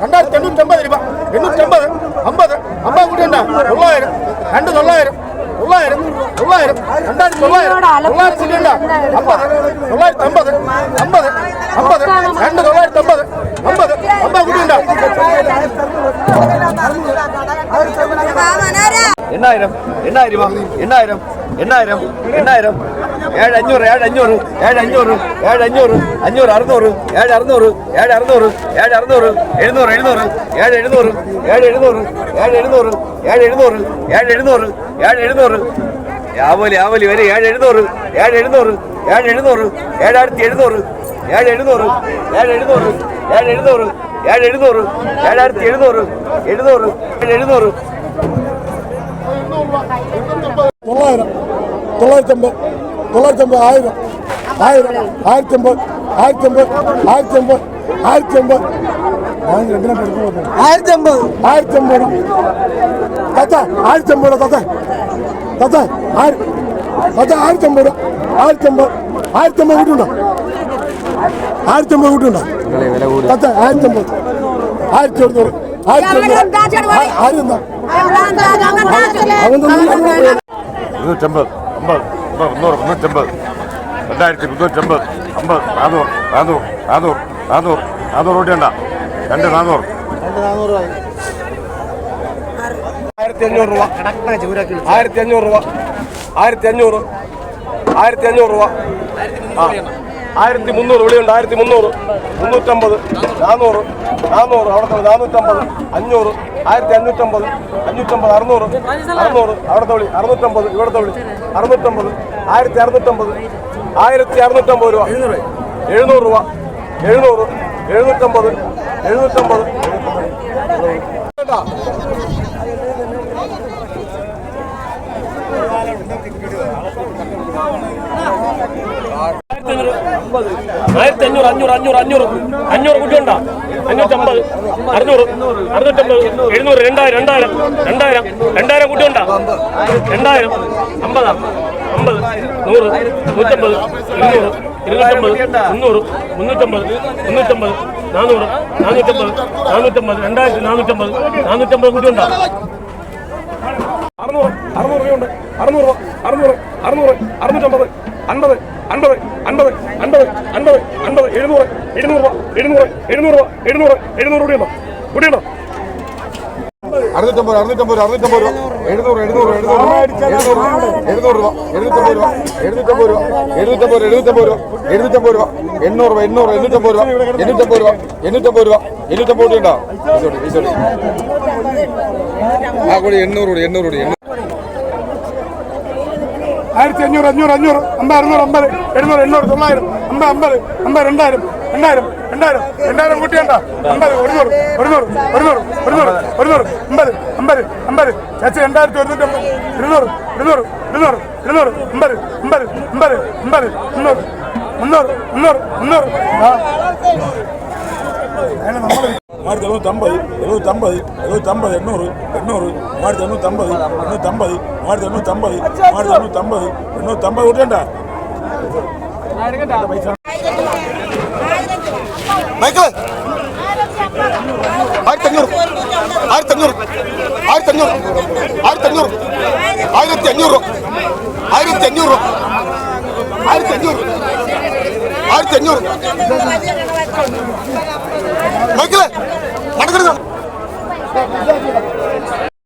ரெண்டாயிரத்தி எண்ணூற்றி ஐம்பது ரூபாய் எண்ணூற்றி ஐம்பது ஐம்பது ஐம்பது கூட என்ன தொள்ளாயிரம் ரெண்டு தொள்ளாயிரம் தொள்ளாயிரம் தொள்ளாயிரம் ரெண்டாயிரத்தி தொள்ளாயிரம் தொள்ளாயிரத்தி ஐம்பது தொள்ளாயிரத்தி ஐம்பது ஐம்பது ஐம்பது ரெண்டு தொள்ளாயிரத்தி എണ്ണായിരം എണ്ണായിരം എണ്ണായിരം എണ്ണായിരം എണ്ണായിരം. ഏഴ് അഞ്ഞൂറ് ഏഴ് അഞ്ഞൂറ് ഏഴ് അഞ്ഞൂറ് അറുന്നൂറ് ഏഴ് അറുന്നൂറ് ഏഴ് അറുന്നൂറ് ഏഴ് അറുന്നൂറ് എഴുന്നൂറ് എഴുന്നൂറ് ഏഴ് എഴുന്നൂറ് ഏഴ് എഴുന്നൂറ് ഏഴ് എഴുന്നൂറ് ഏഴ് എഴുന്നൂറ് ഏഴ് എഴുന്നൂറ് ഏഴ് എഴുന്നൂറ് ആവലി ആവലി വരെ ഏഴ് എഴുന്നൂറ് ഏഴ് എഴുന്നൂറ് ഏഴ് എഴുന്നൂറ് ഏഴായിരത്തി എഴുന്നൂറ് ഏഴ് എഴുന്നൂറ് ഏഴ് എഴുന്നൂറ് ഏഴ് എഴുന്നൂറ് ഏഴ് എഴുന്നൂറ് ഏഴായിരത്തി എഴുന്നൂറ് എഴുന്നൂറ് ഏഴ് എഴുന്നൂറ് തൊള്ളായിരം. തൊള്ളായിരത്തമ്പത് തൊള്ളായിരത്തമ്പത് ആയിരം. ആയിരം. ആയിരത്തമ്പത് ആയിരത്തമ്പത് ആയിരത്തമ്പത് ആയിരത്തമ്പത് ആയിരത്തമ്പത് ആയിരത്തമ്പത് തത്ത ആയിരത്തമ്പത് തത്ത. തത്ത ആയിരം. തത്ത ആയിരത്തമ്പത് ആയിരത്തമ്പത് ആയിരത്തമ്പത് കൂട്ടുണ്ടോ ആയിരത്തമ്പത് കൂട്ടുണ്ടോ തത്ത ആയിരത്തമ്പത് ആയിരത്തി ഒരുന്നൂറ് ആയിരത്തി ഒരുന്നൂറ് ആയിരം എന്താ അവൻ തന്നെ മുന്നൂറ്റമ്പത് അമ്പത് അമ്പത് മുന്നൂറ് മുന്നൂറ്റമ്പത്. രണ്ടായിരത്തി മുന്നൂറ്റമ്പത് അമ്പത് നാനൂറ് നാനൂറ് നാനൂറ് നാനൂറ് നാനൂറ് കൂട്ടിയണ്ട രണ്ട് നാനൂറ്. ആയിരത്തി അഞ്ഞൂറ് രൂപ. ആയിരത്തി അഞ്ഞൂറ് രൂപ ആയിരത്തി അഞ്ഞൂറ് ആയിരത്തി അഞ്ഞൂറ് രൂപ. ആയിരത്തി മുന്നൂറ് വിളിയുണ്ട്. ആയിരത്തി മുന്നൂറ് മുന്നൂറ്റമ്പത്. നാനൂറ്. നാനൂറ്. അവിടെ നാനൂറ്റമ്പത്. അഞ്ഞൂറ്. ആയിരത്തി അഞ്ഞൂറ്റമ്പത് അഞ്ഞൂറ്റമ്പത് അറുന്നൂറ് അറുന്നൂറ് അവിടുത്തെ വിളി അറുന്നൂറ്റമ്പത് ഇവിടുത്തെ വിളി അറുന്നൂറ്റമ്പത് ആയിരത്തി അറുന്നൂറ്റമ്പത് ആയിരത്തി അറുന്നൂറ്റമ്പത് രൂപ. എഴുന്നൂറ് രൂപ എഴുന്നൂറ് എഴുന്നൂറ്റമ്പത് എഴുന്നൂറ്റമ്പത്. കേട്ടാ ആയിരത്തി അഞ്ഞൂറ് അഞ്ഞൂറ് അഞ്ഞൂറ് അഞ്ഞൂറ് അഞ്ഞൂറ് കുട്ടിയുണ്ടോ അഞ്ഞൂറ്റമ്പത്. അറുന്നൂറ്. അറുന്നൂറ്റമ്പത്. എഴുന്നൂറ്. രണ്ടായിരം. രണ്ടായിരം. രണ്ടായിരം. രണ്ടായിരം കുട്ടിയുണ്ടോ? രണ്ടായിരം. അമ്പതാ? അമ്പത്. നൂറ്. നൂറ്റമ്പത്. ഇരുന്നൂറ്. ഇരുന്നൂറ്റമ്പത്. മുന്നൂറ്. മുന്നൂറ്റമ്പത്. മുന്നൂറ്റമ്പത്. നാനൂറ്. നാനൂറ്റമ്പത്. നാനൂറ്റമ്പത്. രണ്ടായിരത്തി നാനൂറ്റമ്പത്. നാനൂറ്റമ്പത് കുട്ടിയുണ്ടോ? അറുന്നൂറ്. അറുന്നൂറ് രൂപയുണ്ട്. അറുന്നൂറ് അറുന്നൂറ്. അറുന്നൂറ്. അറുന്നൂറ്റമ്പത്. അൻപത്. അൻപത്. അൻപത്. അൻപത്. അൻപത്. എഴുന്നൂറ് എഴുന്നൂറ് എഴുന്നൂറ് എഴുന്നൂറ് കൂടിയുണ്ടോ കൂടിയുണ്ടോ അറുന്നൂറ്റമ്പത് അറുന്നൂറ്റമ്പത് അറുന്നൂറ്റമ്പത് രൂപ. എഴുന്നൂറ് എഴുന്നൂറ് എഴുന്നൂറ് എഴുന്നൂറ് രൂപ. എഴുന്നൂറ്റമ്പത് രൂപ. എഴുന്നൂറ്റമ്പത് രൂപ. എഴുന്നൂറ്റമ്പത് എഴുന്നൂറ്റമ്പത് രൂപ. എഴുന്നൂറ്റമ്പത് രൂപ. എണ്ണൂറ് രൂപ എണ്ണൂറ് എണ്ണൂറ്റമ്പത് രൂപ. എണ്ണൂറ്റമ്പത് രൂപ എണ്ണൂറ്റമ്പത് രൂപ. എണ്ണൂറ്റമ്പത് രൂപ ഉണ്ടോ? ഈസോടി ഈസോടി ആ കൂടി എണ്ണൂറ് കൂടി എണ്ണൂറ് കൂടി ആയിരത്തി അഞ്ഞൂറ് അഞ്ഞൂറ് അഞ്ഞൂറ്. അമ്പത് അറുന്നൂറ് അമ്പത്. എഴുന്നൂറ് എണ്ണൂറ് തൊള്ളായിരം. അമ്പത് അമ്പത് അമ്പത് രണ്ടായിരം രണ്ടായിരം. രണ്ടായിരം രണ്ടായിരം കൂട്ടി വേണ്ട അമ്പത് ഒരുന്നൂറ് ഒരുന്നൂറ് ഒരുന്നൂറ് ഒരുന്നൂറ് ഒരുന്നൂറ് അമ്പത് അമ്പത് അമ്പത്. ചേച്ചി രണ്ടായിരത്തി ഒരുന്നൂറ്റമ്പത് ഇരുന്നൂറ് ഇരുന്നൂറ് ഇരുന്നൂറ് ഇരുന്നൂറ് അമ്പത് അമ്പത് അമ്പത് അമ്പത് മുന്നൂറ് മുന്നൂറ് മുന്നൂറ് മുന്നൂറ്. ஆயிரத்தி எழுநூத்தம்பது எழுநூத்தம்பது எழுநூத்தம்பது எண்ணூறு எண்ணூறு ஆயிரத்தி எண்ணூத்தம்பது எண்ணூத்தம்பது ஆயிரத்தி எண்ணூத்தம்பது ஆயிரத்தி எண்ணூத்தம்பது எண்ணூத்தம்பது விட்டுண்டா മൈക്കിൾ. ആയിരത്തഞ്ഞൂറ്. ആയിരത്തഞ്ഞൂറ്. ആയിരത്തഞ്ഞൂറ്. ആയിരത്തഞ്ഞൂറ്. ആയിരത്തി അഞ്ഞൂറ് ആയിരത്തി അഞ്ഞൂറ് ആയിരത്തി അഞ്ഞൂറ് ആയിരത്തി അഞ്ഞൂറ് മൈക്കിൾ. നടക്കരുത്.